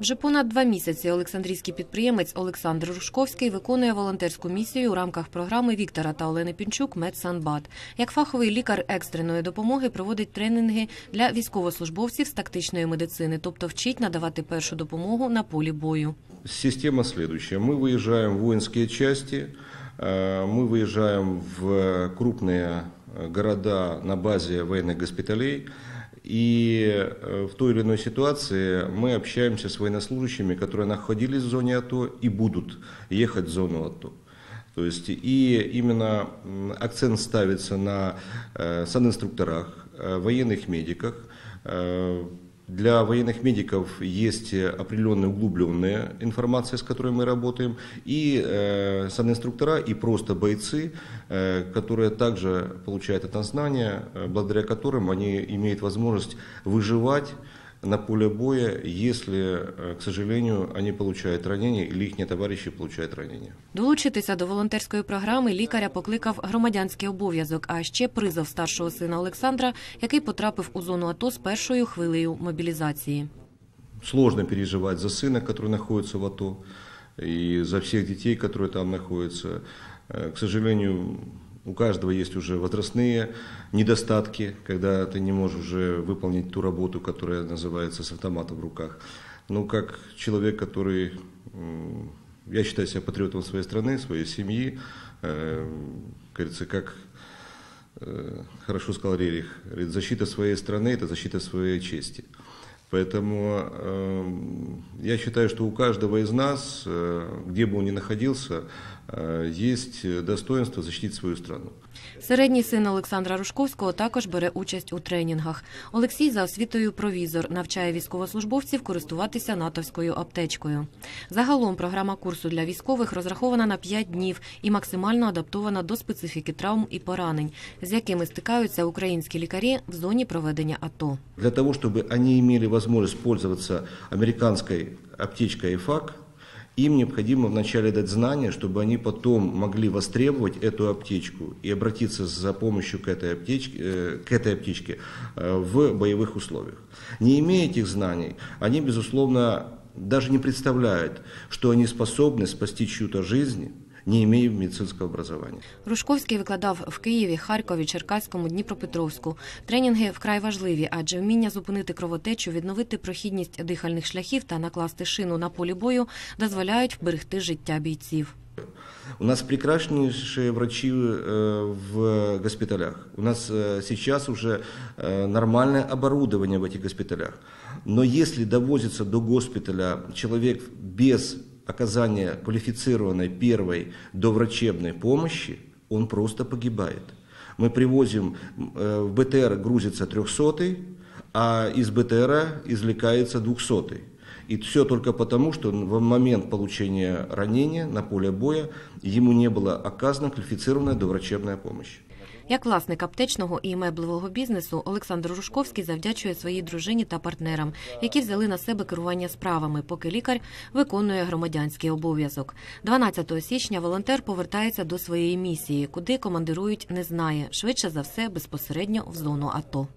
Вже понад два місяці Олександрійський підприємець Олександр Рушковський виконує волонтерську місію у рамках програми Віктора та Олени Пінчук «Медсанбат». Як фаховий лікар екстреної допомоги проводить тренінги для військовослужбовців з тактичної медицини, тобто вчить надавати першу допомогу на полі бою. Система следующая. Мы выезжаем в воинские части, э, мы выезжаем в крупные э, города на базе военных госпиталей. И э, в той или иной ситуации мы общаемся с военнослужащими, которые находились в зоне АТО и будут ехать в зону АТО. То есть и именно акцент ставится на э, санинструкторах, э, военных медиках. Для военных медиков есть определенная углубленная информация, с которой мы работаем, и э, санинструктора, и просто бойцы, э, которые также получают это знание, э, благодаря которым они имеют возможность выживать на поле боя, если, э, к сожалению, они получают ранения или их товарищи получают ранения. Долучитися до волонтерської програми лікаря покликав громадянський обов'язок, а ще призов старшого сина Олександра, який потрапив у зону АТО з першою хвилею мобілізації. Сложно переживать за сына, который находится в АТО, и за всех детей, которые там находятся. Э, К сожалению, у каждого есть уже возрастные недостатки, когда ты не можешь уже выполнить ту работу, которая называется с автоматом в руках. Ну, как человек, который, я считаю себя патриотом своей страны, своей семьи, э, говорится, как э, хорошо сказал Рерих, защита своей страны – это защита своей чести. Поэтому э, я считаю, что у каждого из нас, э, где бы он ни находился, есть достоинство защитить свою страну. Середній син Олександра Рушковського також бере участь у тренінгах. Олексій за освітою провізор навчає військовослужбовців користуватися натовською аптечкою. Загалом програма курсу для військових розрахована на 5 днів і максимально адаптована до специфіки травм і поранень, з якими стикаються українські лікарі в зоні проведення АТО. Для того, чтобы они имели возможность пользоваться американской аптечкой ИФАК, им необходимо вначале дать знания, чтобы они потом могли востребовать эту аптечку и обратиться за помощью к этой аптечке, э, к этой аптечке э, в боевых условиях. Не имея этих знаний, они, безусловно, даже не представляют, что они способны спасти чью-то жизнь, не имея медицинского образования. Рушковський викладав в Києві, Харкові, Черкаському, Дніпропетровську. Тренінги вкрай важливі, адже вміння зупинити кровотечу, відновити прохідність дихальних шляхів та накласти шину на полі бою дозволяють вберегти життя бійців. У нас прекраснейшие врачи э, в госпиталях. У нас э, сейчас уже э, нормальное оборудование в этих госпиталях. Но если довозится до госпиталя человек без оказания квалифицированной первой доврачебной помощи, он просто погибает. Мы привозим, э, в БТР грузится 300 а из БТР извлекается 200 И все только потому, что в момент получения ранения на поле боя ему не была оказана квалифицированная доврачебная помощь. Як власник аптечного і меблевого бізнесу, Олександр Рушковський завдячує своїй дружині та партнерам, які взяли на себе керування справами, поки лікар виконує громадянський обов'язок. 12 січня волонтер повертається до своєї місії, куди командирують не знає, швидше за все безпосередньо в зону АТО.